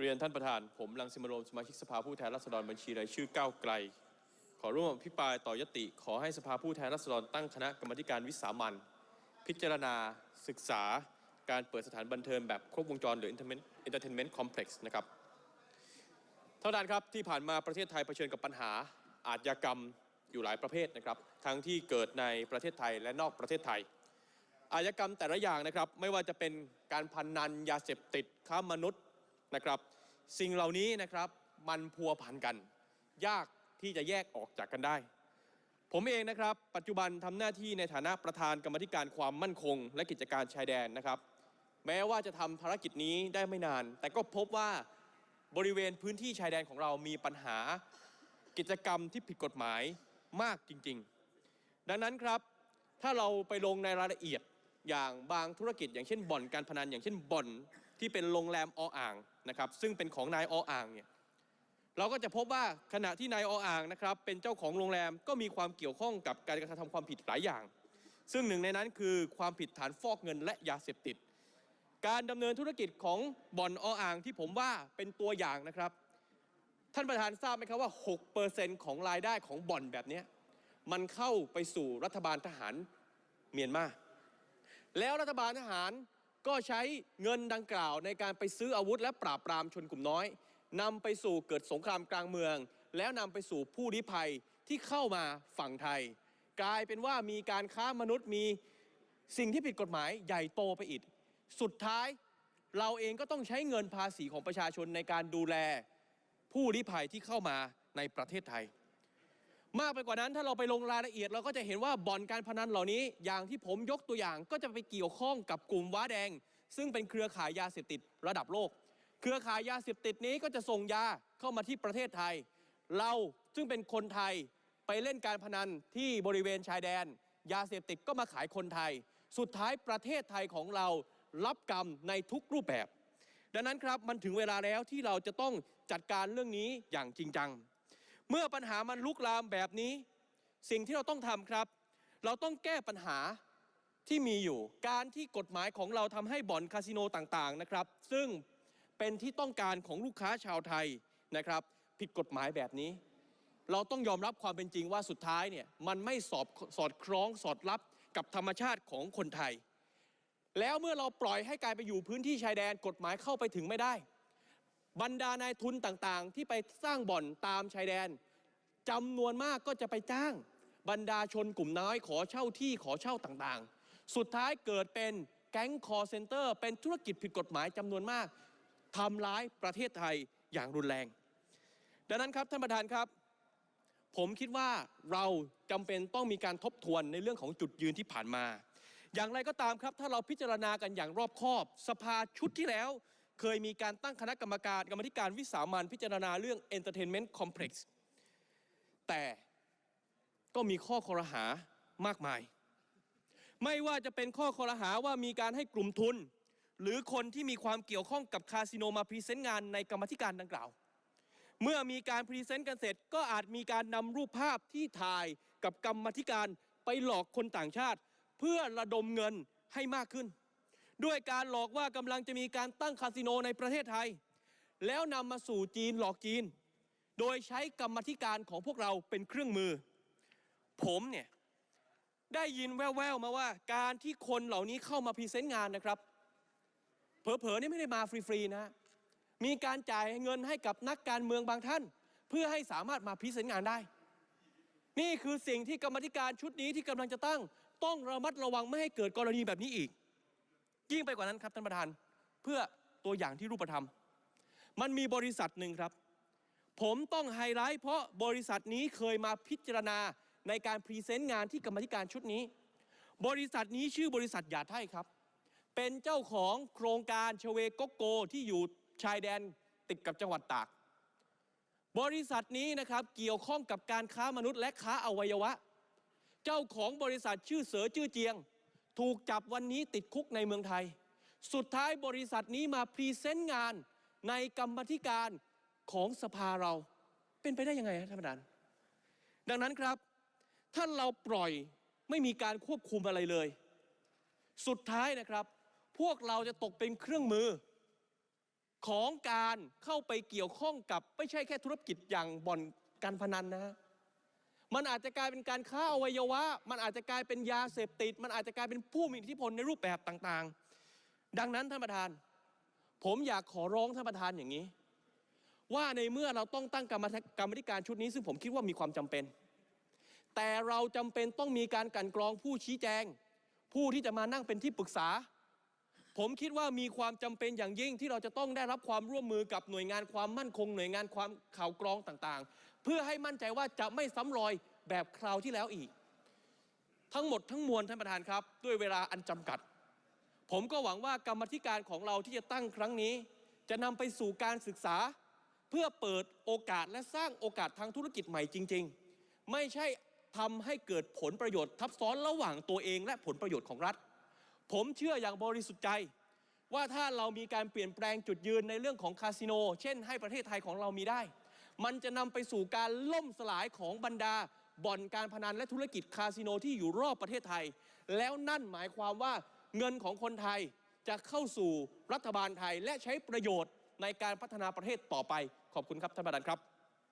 เรียนท่านประธาน ผมรังสิมโรมสมาชิกสภาผู้แทนราษฎรบัญชีรายชื่อก้าวไกล ขอร่วมอภิปรายต่อยติ ขอให้สภาผู้แทนราษฎรตั้งคณะกรรมการวิสามันพิจารณาศึกษาการเปิดสถานบันเทิงแบบครบวงจรหรือ Entertainment Complex นะครับท่านประธานครับที่ผ่านมาประเทศไทยเผชิญกับปัญหาอาชญากรรมอยู่หลายประเภทนะครับ ทั้งที่เกิดในประเทศไทยและนอกประเทศไทย อาชญากรรมแต่ละอย่างนะครับ ไม่ว่าจะเป็นการพันนันยาเสพติดค้ามนุษย์ นะครับ สิ่งเหล่านี้นะครับมันพัวพันกัน ยากที่จะแยกออกจากกันได้ ผมเองนะครับ ปัจจุบันทำหน้าที่ในฐานะประธานกรรมธิการความมั่นคง และกิจการชายแดนนะครับ แม้ว่าจะทำภารกิจนี้ได้ไม่นาน แต่ก็พบว่าบริเวณพื้นที่ชายแดนของเรามีปัญหากิจกรรมที่ผิดกฎหมายมากจริง ๆ ดังนั้นครับถ้าเราไปลงในรายละเอียดอย่างบางธุรกิจ อย่างเช่นบ่อนการพนันอย่างเช่นบ่อน ที่เป็นโรงแรมออ่างนะครับซึ่งเป็นของนายออ่างเนี่ยเราก็จะพบว่าขณะที่นายออ่างนะครับเป็นเจ้าของโรงแรมก็มีความเกี่ยวข้องกับการกระทำความผิดหลายอย่าง ซึ่งหนึ่งในนั้นคือความผิดฐานฟอกเงินและยาเสพติด การดำเนินธุรกิจของบ่อนออ่างที่ผมว่าเป็นตัวอย่างนะครับ ท่านประธานทราบไหมครับว่า 6%ของรายได้ของบ่อนแบบนี้มันเข้าไปสู่รัฐบาลทหารเมียนมาแล้วรัฐบาลทหาร ก็ใช้เงินดังกล่าวในการไปซื้ออาวุธและปราบปรามชนกลุ่มน้อยนำไปสู่เกิดสงครามกลางเมือง แล้วนำไปสู่ผู้ลี้ภัยที่เข้ามาฝั่งไทย กลายเป็นว่ามีการค้ามนุษย์มีสิ่งที่ผิดกฎหมายใหญ่โตไปอีก สุดท้ายเราเองก็ต้องใช้เงินภาษีของประชาชนในการดูแล ผู้ลี้ภัยที่เข้ามาในประเทศไทย มากไปกว่านั้นถ้าเราไปลงรายละเอียด เราก็จะเห็นว่าบ่อนการพนันเหล่านี้ อย่างที่ผมยกตัวอย่างก็จะไปเกี่ยวข้องกับกลุ่มว้าแดง ซึ่งเป็นเครือข่ายยาเสพติดระดับโลก เครือข่ายยาเสพติดนี้ก็จะส่งยาเข้ามาที่ประเทศไทย เราซึ่งเป็นคนไทยไปเล่นการพนันที่บริเวณชายแดน ยาเสพติดก็มาขายคนไทย สุดท้ายประเทศไทยของเรารับกรรมในทุกรูปแบบ ดังนั้นครับมันถึงเวลาแล้วที่เราจะต้องจัดการเรื่องนี้อย่างจริงจัง เมื่อปัญหามันลุกลามแบบนี้ สิ่งที่เราต้องทำครับ เราต้องแก้ปัญหาที่มีอยู่ การที่กฎหมายของเราทำให้บ่อนคาสิโนต่างๆนะครับ ซึ่งเป็นที่ต้องการของลูกค้าชาวไทยนะครับ ผิดกฎหมายแบบนี้ เราต้องยอมรับความเป็นจริงว่าสุดท้ายเนี่ยมันไม่สอบสอดคล้องสอดรับกับธรรมชาติของคนไทย แล้วเมื่อเราปล่อยให้กลายไปอยู่พื้นที่ชายแดนกฎหมายเข้าไปถึงไม่ได้ บรรดานายทุนต่างๆ ที่ไปสร้างบ่อนตามชายแดนจำนวนมากก็จะไปจ้าง บรรดาชนกลุ่มน้อยขอเช่าที่ขอเช่าต่างๆ สุดท้ายเกิดเป็นแก๊งคอร์เซนเตอร์ เป็นธุรกิจผิดกฎหมายจำนวนมากทำร้ายประเทศไทยอย่างรุนแรง ดังนั้นครับท่านประธานครับ ผมคิดว่าเราจำเป็นต้องมีการทบทวนในเรื่องของจุดยืนที่ผ่านมา อย่างไรก็ตามครับ ถ้าเราพิจารณากันอย่างรอบคอบ สภาชุดที่แล้ว เคยมีการตั้งคณะกรรมการกรรมธิการวิสามันพิจารณาเรื่อง Entertainment Complex แต่ก็มีข้อคอรหามากมาย ไม่ว่าจะเป็นข้อคอรหาว่ามีการให้กลุ่มทุน หรือคนที่มีความเกี่ยวข้องกับคาสิโนมาพรีเซนต์งานในกรรมธิการดังกล่าว เมื่อมีการพรีเซนต์กันเสร็จ ก็อาจมีการนำรูปภาพที่ถ่ายกับกรรมธิการไปหลอกคนต่างชาติ เพื่อระดมเงินให้มากขึ้น ด้วยการหลอกว่ากำลังจะมีการตั้งคาสิโนในประเทศไทย แล้วนำมาสู่จีนหลอกจีน โดยใช้กรรมธิการของพวกเราเป็นเครื่องมือ ผมเนี่ยได้ยินแว่วๆมาว่าการที่คนเหล่านี้เข้ามาพรีเซนต์งานนะครับ เผลอๆนี่ไม่ได้มาฟรีๆนะมีการจ่ายเงินให้กับนักการเมืองบางท่าน เพื่อให้สามารถมาพรีเซนต์งานได้ นี่คือสิ่งที่กรรมธิการชุดนี้ที่กำลังจะตั้ง ต้องระมัดระวังไม่ให้เกิดกรณีแบบนี้อีก ยิ่งไปกว่านั้นครับท่านประธานเพื่อตัวอย่างที่รูปธรรม มันมีบริษัทหนึ่งครับ ผมต้องไฮไลท์เพราะบริษัทนี้เคยมาพิจารณาในการพรีเซนต์งานที่กรรมธิการชุดนี้ บริษัทนี้ชื่อบริษัทหยาไทยครับ เป็นเจ้าของโครงการชเวโกโกที่อยู่ชายแดนติดกับจังหวัดตาก บริษัทนี้นะครับเกี่ยวข้องกับการค้ามนุษย์และค้าอวัยวะ เจ้าของบริษัทชื่อเสือจื้อเจียง ถูกจับวันนี้ติดคุกในเมืองไทย สุดท้ายบริษัทนี้มาพรีเซนต์งานในกรรมธิการของสภาเราเป็นไปได้ยังไงฮะท่านประธาน ดังนั้นครับ ถ้าเราปล่อยไม่มีการควบคุมอะไรเลย สุดท้ายนะครับ พวกเราจะตกเป็นเครื่องมือ ของการเข้าไปเกี่ยวข้องกับไม่ใช่แค่ธุรกิจอย่างบ่อนการพนันนะฮะ มันอาจจะกลายเป็นการค้าอวัยวะ มันอาจจะกลายเป็นยาเสพติด มันอาจจะกลายเป็นผู้มีอิทธิพลในรูปแบบต่างๆ ดังนั้นท่านประธาน ผมอยากขอร้องท่านประธานอย่างนี้ ว่าในเมื่อเราต้องตั้งกรรมกรรมธิการชุดนี้ ซึ่งผมคิดว่ามีความจำเป็น แต่เราจำเป็นต้องมีการกันกรองผู้ชี้แจง ผู้ที่จะมานั่งเป็นที่ปรึกษา ผมคิดว่ามีความจำเป็นอย่างยิ่งที่เราจะต้องได้รับความร่วมมือกับหน่วยงานความมั่นคง หน่วยงานความข่าวกรองต่างๆ เพื่อให้มั่นใจว่าจะไม่ซ้ำรอยแบบคราวที่แล้วอีก ทั้งหมดทั้งมวลท่านประธานครับ ด้วยเวลาอันจำกัด ผมก็หวังว่ากรรมธิการของเราที่จะตั้งครั้งนี้ จะนำไปสู่การศึกษา เพื่อเปิดโอกาสและสร้างโอกาสทางธุรกิจใหม่จริง ๆ ไม่ใช่ทำให้เกิดผลประโยชน์ทับซ้อนระหว่างตัวเองและผลประโยชน์ของรัฐ ผมเชื่ออย่างบริสุทธิ์ใจ ว่าถ้าเรามีการเปลี่ยนแปลงจุดยืนในเรื่องของคาสิโน เช่นให้ประเทศไทยของเรามีได้ มันจะนำไปสู่การล่มสลายของบรรดาบ่อนการพนันและธุรกิจคาสิโนที่อยู่รอบประเทศไทย แล้วนั่นหมายความว่าเงินของคนไทยจะเข้าสู่รัฐบาลไทยและใช้ประโยชน์ในการพัฒนาประเทศต่อไป ขอบคุณครับท่านประธานครับ